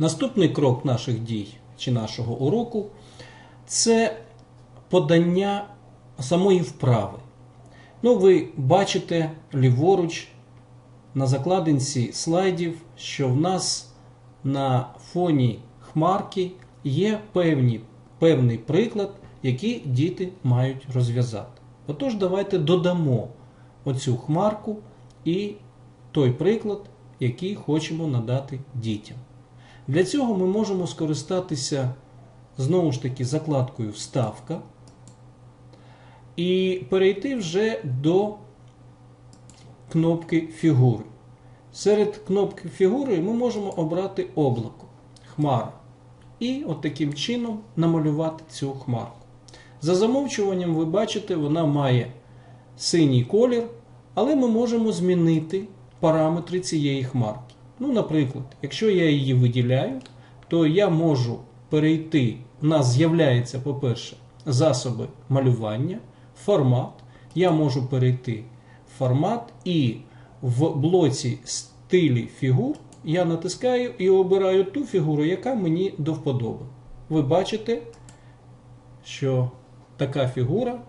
Наступний крок наших дій чи нашого уроку це подання самої вправи. Ну, ви бачите ліворуч на закладинці слайдів, що в нас на фоні хмарки є певні, певний приклад, який діти мають розв'язати. Отож, давайте додамо оцю хмарку і той приклад, який хочемо надати дітям. Для цього ми можемо скористатися знову ж таки закладкою Вставка і перейти вже до кнопки фігури. Серед кнопки фігури ми можемо обрати облако, хмара. І от таким чином намалювати цю хмарку. За замовчуванням, ви бачите, вона має синій колір, але ми можемо змінити параметри цієї хмарки. Ну, наприклад, якщо я її виділяю, то я можу перейти, у нас з'являється, по-перше, засоби малювання, формат. Я можу перейти в формат і в блоці стилі фігур я натискаю і обираю ту фігуру, яка мені до вподоби. Ви бачите, що така фігура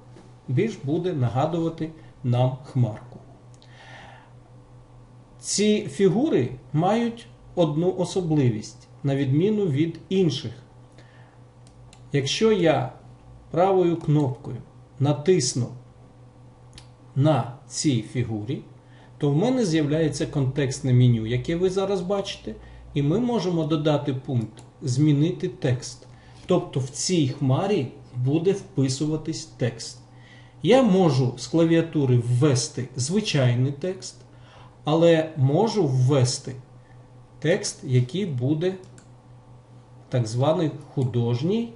більш буде нагадувати нам хмарку. Ці фігури мають одну особливість, на відміну від інших. Якщо я правою кнопкою натисну на цій фігурі, то в мене з'являється контекстне меню, яке ви зараз бачите, і ми можемо додати пункт Змінити текст. Тобто в цій хмарі буде вписуватись текст. Я можу з клавіатури ввести звичайний текст, але можу ввести текст, який буде так званий художній.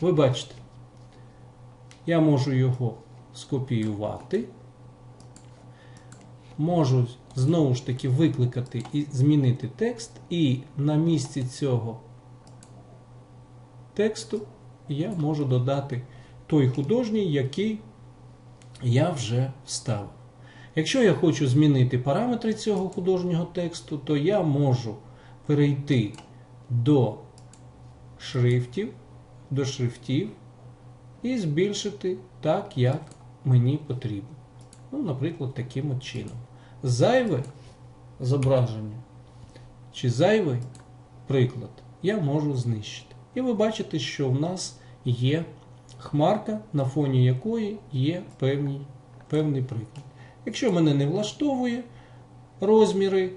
Ви бачите, я можу його скопіювати, можу знову ж таки викликати і змінити текст, і на місці цього тексту я можу додати той художній, який я вже вставив. Якщо я хочу змінити параметри цього художнього тексту, то я можу перейти до шрифтів, до шрифтів і збільшити так, як мені потрібно. Ну, Наприклад, таким от чином. Зайве зображення чи зайвий приклад я можу знищити. І ви бачите, що в нас є хмарка, на фоні якої є певний, певний приклад. Якщо мене не влаштовує розміри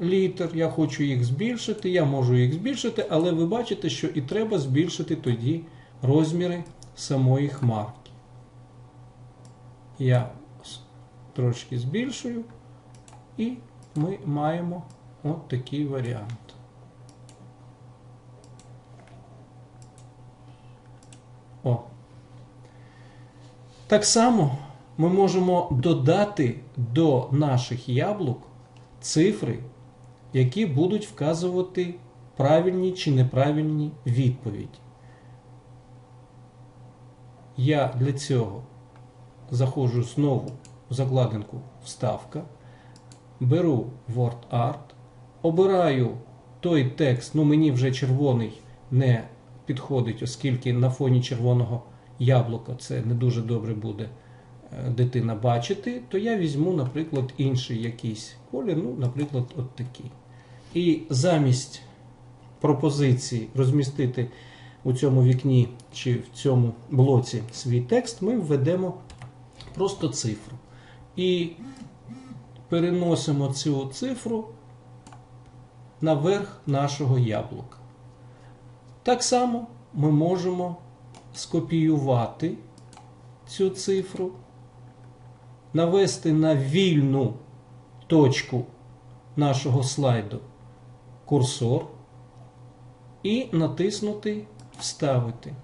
літер, я хочу їх збільшити, я можу їх збільшити, але ви бачите, що і треба збільшити тоді розміри самої хмарки. Я трошки збільшую, і ми маємо от такий варіант. О. Так само ми можемо додати до наших яблук цифри, які будуть вказувати правильні чи неправильні відповіді. Я для цього заходжу знову закладинку Вставка, беру WordArt, обираю той текст, ну мені вже червоний не підходить, оскільки на фоні червоного яблука це не дуже добре буде е, дитина бачити, то я візьму, наприклад, інший якийсь колір, ну, наприклад, от такий. І замість пропозиції розмістити у цьому вікні чи в цьому блоці свій текст, ми введемо просто цифру. І переносимо цю цифру наверх нашого яблука. Так само ми можемо скопіювати цю цифру, навести на вільну точку нашого слайду курсор і натиснути Вставити.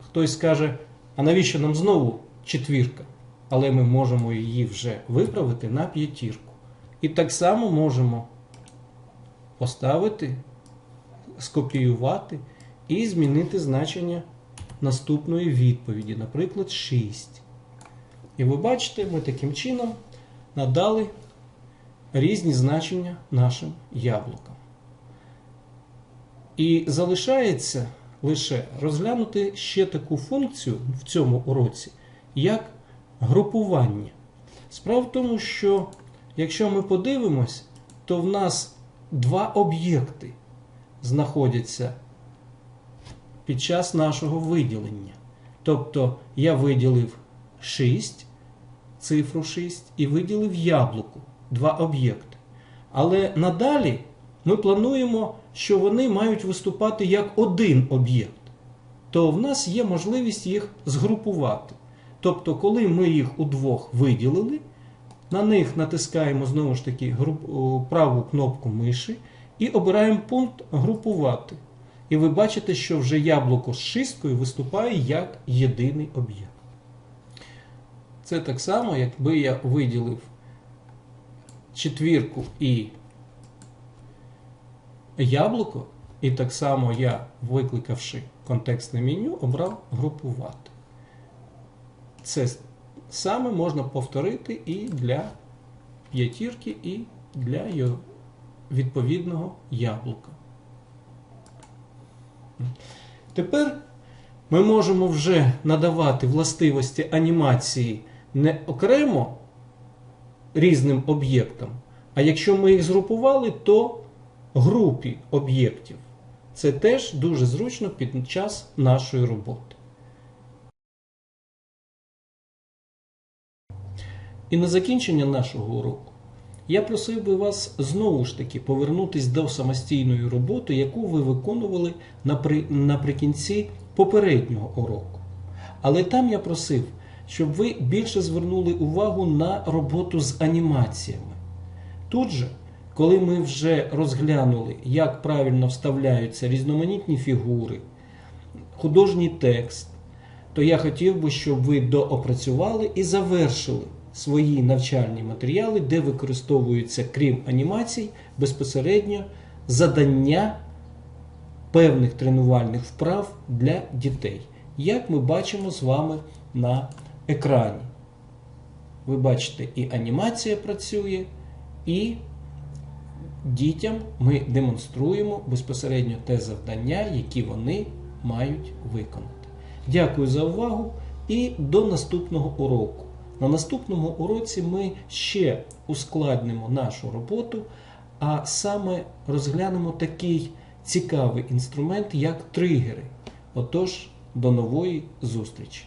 Хтось скаже, а навіщо нам знову четвірка? Але ми можемо її вже виправити на п'ятірку. І так само можемо поставити, скопіювати і змінити значення наступної відповіді, наприклад, 6. І ви бачите, ми таким чином надали різні значення нашим яблукам. І залишається лише розглянути ще таку функцію в цьому уроці, як групування. Справа в тому, що якщо ми подивимось, то в нас два об'єкти знаходяться під час нашого виділення. Тобто я виділив 6, цифру 6 і виділив яблуко, два об'єкти. Але надалі ми плануємо, що вони мають виступати як один об'єкт. То в нас є можливість їх згрупувати. Тобто, коли ми їх удвох виділили, на них натискаємо знову ж таки праву кнопку миші і обираємо пункт групувати. І ви бачите, що вже яблуко з шисткою виступає як єдиний об'єкт. Це так само, якби я виділив четвірку і яблуко, і так само я, викликавши контекстне меню, обрав групувати. Це саме можна повторити і для п'ятірки, і для його відповідного яблука. Тепер ми можемо вже надавати властивості анімації не окремо різним об'єктам, а якщо ми їх згрупували, то групі об'єктів. Це теж дуже зручно під час нашої роботи. І на закінчення нашого уроку я просив би вас знову ж таки повернутися до самостійної роботи, яку ви виконували напри... наприкінці попереднього уроку. Але там я просив, щоб ви більше звернули увагу на роботу з анімаціями. Тут же, коли ми вже розглянули, як правильно вставляються різноманітні фігури, художній текст, то я хотів би, щоб ви доопрацювали і завершили свої навчальні матеріали, де використовуються, крім анімацій, безпосередньо задання певних тренувальних вправ для дітей, як ми бачимо з вами на екрані. Ви бачите, і анімація працює, і дітям ми демонструємо безпосередньо те завдання, які вони мають виконати. Дякую за увагу і до наступного уроку. На наступному уроці ми ще ускладнимо нашу роботу, а саме розглянемо такий цікавий інструмент, як тригери. Отож, до нової зустрічі!